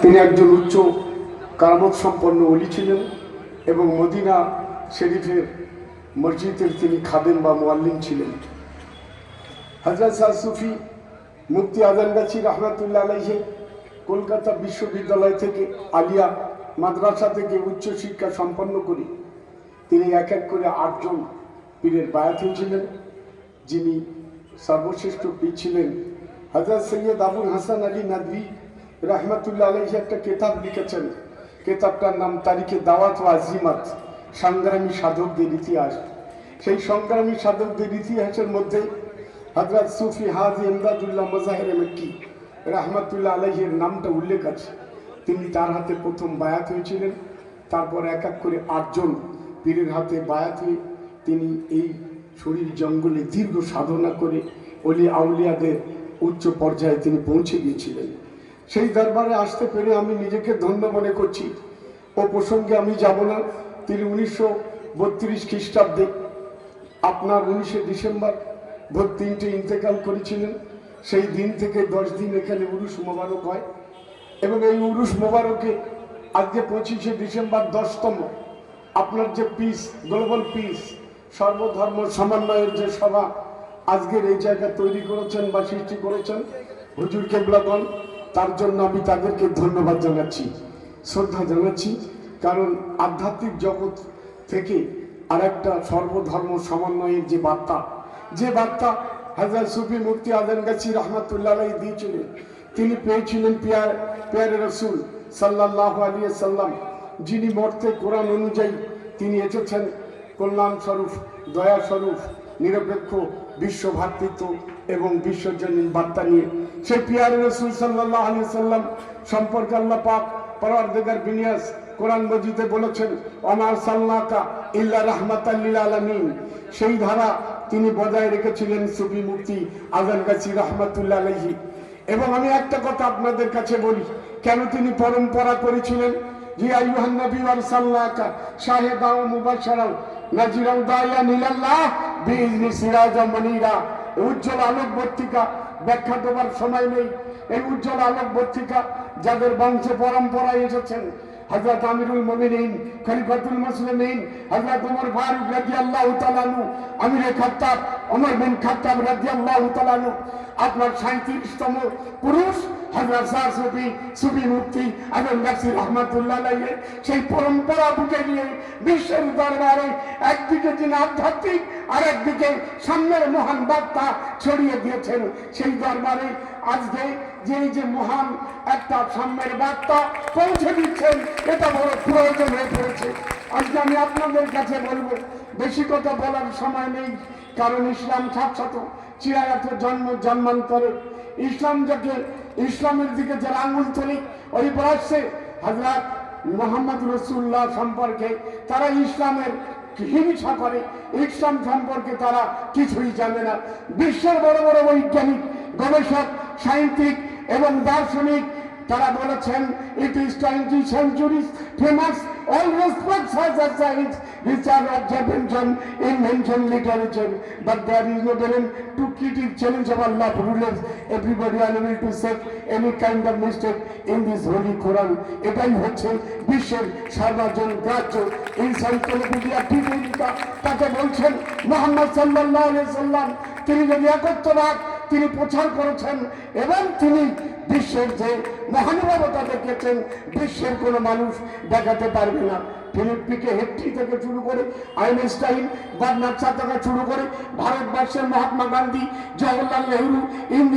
তিনি একজন উচ্চ কারামত সম্পন্ন অলি ছিলেন এবং মদিনা শরীফের মসজিদের তিনি খাদেন বা মোয়াল্লিম ছিলেন। হাজরত শাহ সুফি মুফতি আজানগাছি রহমতুল্লাহ আলাইহে কলকাতা বিশ্ববিদ্যালয় থেকে আলিয়া মাদ্রাসা থেকে উচ্চশিক্ষা সম্পন্ন করে। তিনি এক এক করে আটজন পীরের বায়াত হয়েছিলেন যিনি সর্বশ্রেষ্ঠ পীর ছিলেন। হজরত সৈয়দ আবুল হাসান আলী নাদভি রহমতুল্লাহ আলহী একটা কেতাব লিখেছেন। কেতাবটার নাম তারিখে দাওয়াত ও আজিমাত। সংগ্রামী সাধকদের ইতিহাস। সেই সংগ্রামী সাধকদের ইতিহাসের মধ্যে হজরত সুফি হাজি এমদাদুল্লাহ মজাহের মক্কি রহমতুল্লাহ আলহের নামটা উল্লেখ আছে। তিনি তার হাতে প্রথম বায়াত হয়েছিলেন। তারপর এক এক করে আটজন পীরের হাতে বায়াত হয়ে তিনি এই শরীর জঙ্গলে দীর্ঘ সাধনা করে অলি আউলিয়াদের উচ্চ পর্যায়ে তিনি পৌঁছে গিয়েছিলেন। সেই দরবারে আসতে পেরে আমি নিজেকে ধন্য মনে করছি। ও প্রসঙ্গে আমি যাব না। তিনি উনিশশো বত্রিশ খ্রিস্টাব্দে আপনার উনিশে ডিসেম্বর ভোর তিনটে ইন্তেকাল করেছিলেন। সেই দিন থেকে দশ দিন এখানে উরুস মোবারক হয় এবং এই উরুস মোবারকে আজকে পঁচিশে ডিসেম্বর দশতম আপনার যে পিস গ্লোবাল পিস সর্বধর্ম সমন্বয়ের যে সভা, আজকের এই জায়গা তৈরি করেছেন বা সৃষ্টি করেছেন হুজুর কেবলাগণ তার জন্য আমি তাদেরকে ধন্যবাদ জানাচ্ছি, শ্রদ্ধা জানাচ্ছি। কারণ আধ্যাত্মিক জগৎ থেকে আর একটা সর্বধর্ম সমন্বয়ের যে বার্তা যে বার্তা হাজার সুফি মুফতি আজম গাছি রহমতুল্লাহ দিয়েছিলেন। তিনি পেয়েছিলেন পিয়ার, পেয়ারে রসুল সাল্লাহ আলী সাল্লাম যিনি মর্তে কোরআন অনুযায়ী তিনি এসেছেন। কল্যাণ স্বরূপ দয়া স্বরূপ নিরপেক্ষ বিশ্ব ভ্রাতৃত্ব এবং বিশ্বজনীন বার্তা নিয়ে। সে পিয়ারে রসুল সাল্লাহ আলী সাল্লাম সম্পর্কে আল্লাহ পাক পরওয়ারদিগার বিনিয়াস কোরআন মজিদে বলেছেন অমার সাল্লাকা ইল্লা রাহমাতাল্লিল আলামিন। সেই ধারা তিনি বজায় রেখেছিলেন সুফি মুফতি আজান গাছি রহমতুল্লাহ আলহি এবং আমি একটা কথা আপনাদের কাছে বলি, কেন তিনি পরম্পরা করেছিলেন? যে আইয়ুহান নবী ওয়ার সাল্লাকা শাহেদা ও মুবাশশারাও নাজিরাও দাইয়া নিলাল্লাহ বিইজনি সিরাজ মনিরা, উজ্জ্বল আলোক পত্রিকা ব্যাখ্যা দেবার সময় নেই। এই উজ্জ্বল আলোক বর্তিকা যাদের বংশ পরম্পরায় এসেছেন হযরত আমিরুল মুমিনিন, খলিফাতুল মুসলিমিন, হযরত ওমর ফারুক রাদিয়াল্লাহু তাআলা আনহু, আমির খাত্তাব ওমর বিন খাত্তাব রাদিয়াল্লাহু তাআলা আনহু, আপনার 37তম পুরুষ হযরত শাহ সুফি সুফি মুফতি আবুল নাসির রহমাতুল্লাহ আলাইহি, সেই পরম্পরা বুকে নিয়ে বিশ্বের দরবারে একদিকে যিনি আধ্যাত্মিক আর একদিকে সামনের মহান বার্তা ছড়িয়ে দিয়েছেন। সেই দরবারে আজকে যে যে মহান একটা সাম্যের বার্তা পৌঁছে দিচ্ছেন, এটা বড় প্রয়োজন হয়ে পড়েছে। আজকে আমি আপনাদের কাছে বলব, বেশি কথা বলার সময় নেই, কারণ ইসলাম সাতশত চিরায়ত জন্ম, জন্মান্তরে। ইসলাম যাকে, ইসলামের দিকে যারা আঙুল তোলে, ওই বয়সে হাজরাত মোহাম্মদ রসুল্লাহ সম্পর্কে তারা ইসলামের হিংসা করে। ইসলাম সম্পর্কে তারা কিছুই জানে না। বিশ্বের বড় বড় বৈজ্ঞানিক, গবেষক সাহিত্যিক এবং দার্শনিক তারা বলেছেন it is twenty centuries famous all respect for the science which are observation invention literature but there is no then to creative challenge of our love rules everybody are able to save any kind of mistake in this holy Quran এটাই হচ্ছে বিশ্বের সর্বজন গ্রাহ্য। ইনসাইকোলোপিডিয়া প্রতিযোগিতা তাকে বলছেন, মোহাম্মদ সাল্লাহ আলাইসাল্লাম তিনি যদি একত্র তিনি প্রচার করেছেন এবং তিনি বিশ্বের যে মহানুভবতা দেখেছেন বিশ্বের কোনো মানুষ দেখাতে পারবে না। ফিলিপিকে হেট্রি থেকে শুরু করে আইনস্টাইন থেকে শুরু করে ভারতবর্ষের মহাত্মা গান্ধী জওয়াহরলাল নেহরু, ইন্দিরা